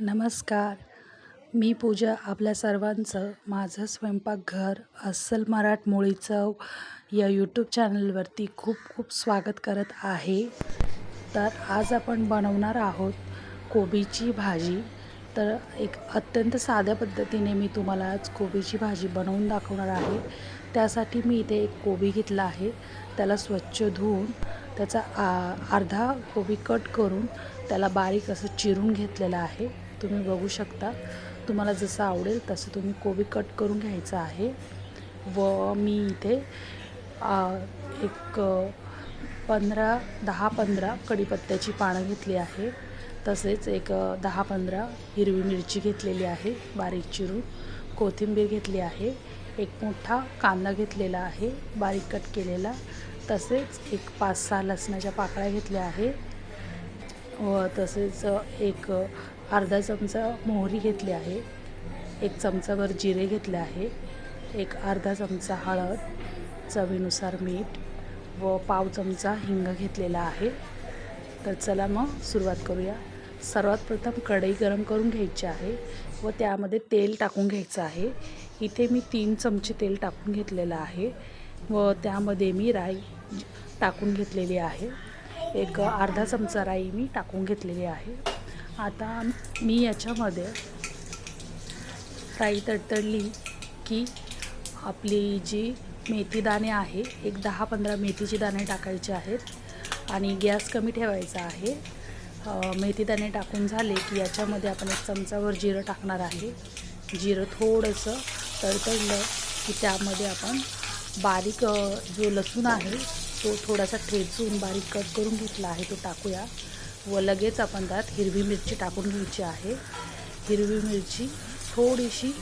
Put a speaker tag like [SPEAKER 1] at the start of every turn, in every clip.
[SPEAKER 1] नमस्कार. मी पूजा आपल्या सर्वांचं माझं स्वयंपाकघर अस्सल मराठमोळी चव या यूट्यूब चॅनलवरती खूप खूप स्वागत करत आहे. तर आज आपण बनवणार आहोत कोबीची भाजी. तर एक अत्यंत साध्या पद्धतीने मी तुम्हाला आज कोबीची भाजी बनवून दाखवणार आहे. त्यासाठी मी इथे एक कोबी घेतला आहे. त्याला स्वच्छ धुवून त्याचा आ अर्धा कोबी कट करून त्याला बारीक असं चिरून घेतलेलं आहे. तुम्ही बघू शकता. तुम्हाला जसं आवडेल तसं तुम्ही कोबी कट करून घ्यायचं आहे. व मी इथे एक पंधरा दहा पंधरा कढीपत्त्याची पानं घेतली आहे. तसेच एक दहा पंधरा हिरवी मिरची घेतलेली आहे बारीक चिरून. कोथिंबीर घेतली आहे. एक मोठा कांदा घेतलेला आहे बारीक कट केलेला. तसेच एक पाच सहा लसणाच्या पाकळ्या घेतल्या आहे. व तसेच एक अर्धा चमचा मोहरी घेतली आहे. एक चमचाभर जिरे घेतले आहे. एक अर्धा चमचा हळद चवीनुसार मीठ व पाव चमचा हिंग घेतलेला आहे. तर चला मग सुरुवात करूया. सर्वात प्रथम कढई गरम करून घ्यायची आहे व त्यामध्ये तेल टाकून घ्यायचं आहे. इथे मी तीन चमचे तेल टाकून घेतलेलं आहे व त्यामध्ये मी राई टाकून घेतलेली आहे. एक अर्धा चमचा राई मी टाकून घेतलेली आहे. आता मी याच्यामध्ये राई तडतडली की आपली जी मेथी दाणे आहे एक दहा पंधरा मेथीचे दाणे टाकायचे आहेत आणि गॅस कमी ठेवायचा आहे. मेथी दाणे टाकून झाले की याच्यामध्ये आपण एक चमचावर जिरं टाकणार आहे. जिरं थोडंसं तडतडलं की त्यामध्ये आपण बारीक जो लसूण आहे तो थोडासा ठेचून बारीक कट करून घेतला आहे तो टाकूया. व लगेच आपण त्यात हिरवी मिरची टाकून घ्यायची आहे. हिरवी मिरची थोडीशी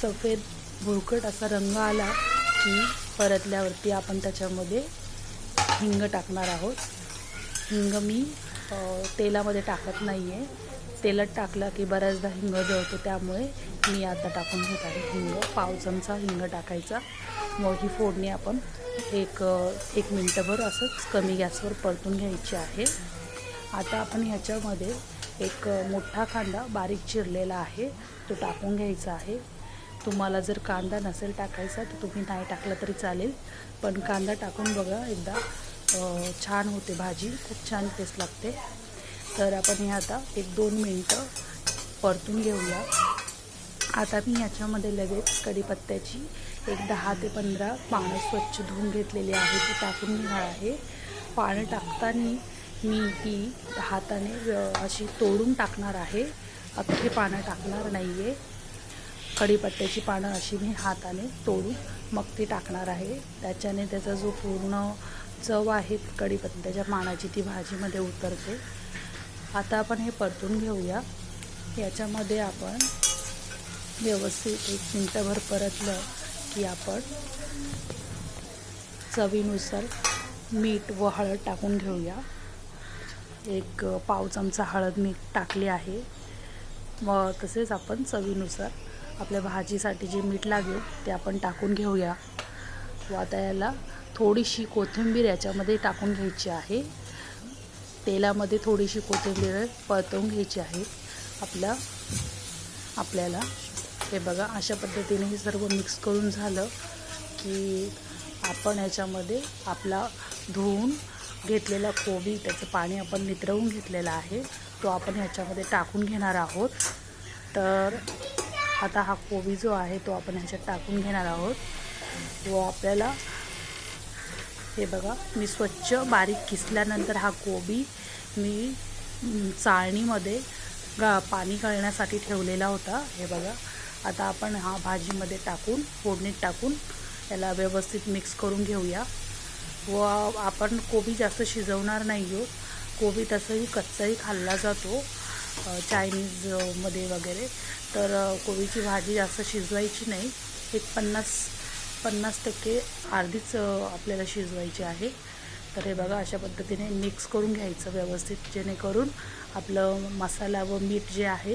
[SPEAKER 1] सफेद भुरकट असा रंग आला की परतल्यावरती आपण त्याच्यामध्ये हिंग टाकणार आहोत. हिंग मी तेलामध्ये टाकत नाही आहे तेलात टाकला की बऱ्याचदा हिंग जळतो त्यामुळे मी आता टाकून घेत आहे हिंग. पाव चमचा हिंग टाकायचा मग ही फोडणी आपण एक एक मिनटंभर असंच कमी गॅसवर परतून घ्यायची आहे. आता आपण ह्याच्यामध्ये एक मोठा कांदा बारीक चिरलेला आहे. तो टाकून घ्यायचा आहे. तुम्हाला जर कांदा नसेल टाकायचा तर तुम्ही नाही टाकला तरी चालेल. पण कांदा टाकून बघा एकदा छान होते भाजी. खूप छान टेस्ट लागते. तर आपण हे आता एक दोन मिनटं परतून घेऊया. आता मी ह्याच्यामध्ये लगेच कढीपत्त्याची एक दहा ते पंधरा पानं स्वच्छ धुवून घेतलेली आहे. ती टाकून घेणार आहे. पानं टाकताना मी ही हाताने अशी तोडून टाकणार आहे. अख्खे पानं टाकणार नाही आहे कढीपत्त्याची पानं अशी मी हाताने तोडून मग ती टाकणार आहे. त्याच्याने त्याचा जो पूर्ण चव आहे कढीपत्त्याच्या पानाची ती भाजीमध्ये उतरते. आता आपण हे परतून घेऊया. याच्यामध्ये आपण व्यवस्थित एक मिनटंभर परतलं की आपण चवीनुसार मीठ व हळद टाकून घेऊया. एक पाव चमचा हळद मीठ टाकली आहे. व तसेच आपण चवीनुसार आपल्या भाजीसाठी जे मीठ लागेल ते आपण टाकून घेऊया. व आता याला थोडीशी कोथिंबीर याच्यामध्ये टाकून घ्यायची आहे. तेलामध्ये थोडीशी कोथिंबीर परतवून घ्यायची आहे. आपल्या आपल्याला हे बघा अशा पद्धतीने हे सर्व मिक्स करून झालं की आपण याच्यामध्ये आपला धुवून घेतलेला कोबी त्याचं पाणी आपण नितरवून घेतलेला आहे. तो आपण ह्याच्यामध्ये टाकून घेणार आहोत. तर आता हा कोबी जो आहे तो आपण ह्याच्यात टाकून घेणार आहोत. व आपल्याला हे बघा मी स्वच्छ बारीक किसल्यानंतर हा कोबी मी चाळणीमध्ये गा पाणी गळण्यासाठी ठेवलेला होता. हे बघा आता आपण हा भाजीमध्ये टाकून फोडणीत टाकून याला व्यवस्थित मिक्स करून घेऊया. व आपण कोबी जास्त शिजवणार नाही आहोत कोबी तसंही कच्चाही खाल्ला जातो चायनीजमध्ये वगैरे. तर कोबीची भाजी जास्त शिजवायची नाही. एक पन्नास पन्नास टक्के अर्धीच आपल्याला शिजवायची आहे. तर हे बघा अशा पद्धतीने मिक्स करून घ्यायचं व्यवस्थित जेणेकरून आपलं मसाला व मीठ जे आहे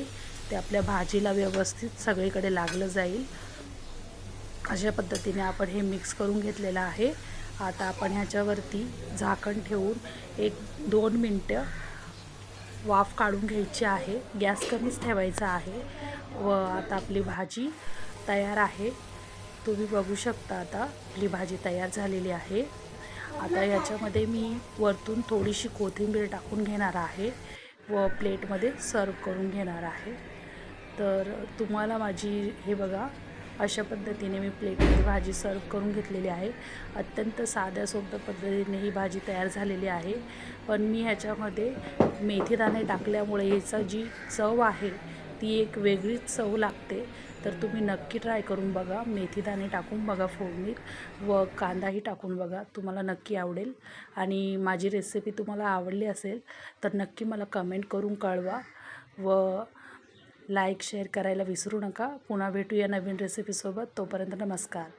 [SPEAKER 1] ते आपल्या भाजीला व्यवस्थित सगळीकडे लागलं जाईल. अशा पद्धतीने आपण हे मिक्स करून घेतलेलं आहे. आता आपण ह्याच्यावरती झाकण ठेवून एक दोन मिनटं वाफ काढून घ्यायची आहे. गॅस कमीच ठेवायचा आहे. व आता आपली भाजी तयार आहे. तुम्ही बघू शकता आता आपली भाजी तयार झालेली आहे. आता याच्यामध्ये मी वरतून थोडीशी कोथिंबीर टाकून घेणार आहे. व प्लेटमध्ये सर्व करून घेणार आहे. तर तुम्हाला माझी हे बघा अशा पद्धतीने मी प्लेटमध्ये भाजी सर्व करून घेतलेली आहे. अत्यंत साध्या सोप्या पद्धतीने ही भाजी तयार झालेली आहे. पण मी ह्याच्यामध्ये मेथीदाणे टाकल्यामुळे ह्याचा जी चव आहे ती एक वेगळीच चव लागते. तर तुम्ही नक्की ट्राय करून बघा. मेथीदाणे टाकून बघा फोडणीत व कांदाही टाकून बघा. तुम्हाला नक्की आवडेल. आणि माझी रेसिपी तुम्हाला आवडली असेल तर नक्की मला कमेंट करून कळवा. व लाईक शेअर करायला विसरू नका. पुन्हा भेटूया नवीन रेसिपीसोबत तोपर्यंत नमस्कार.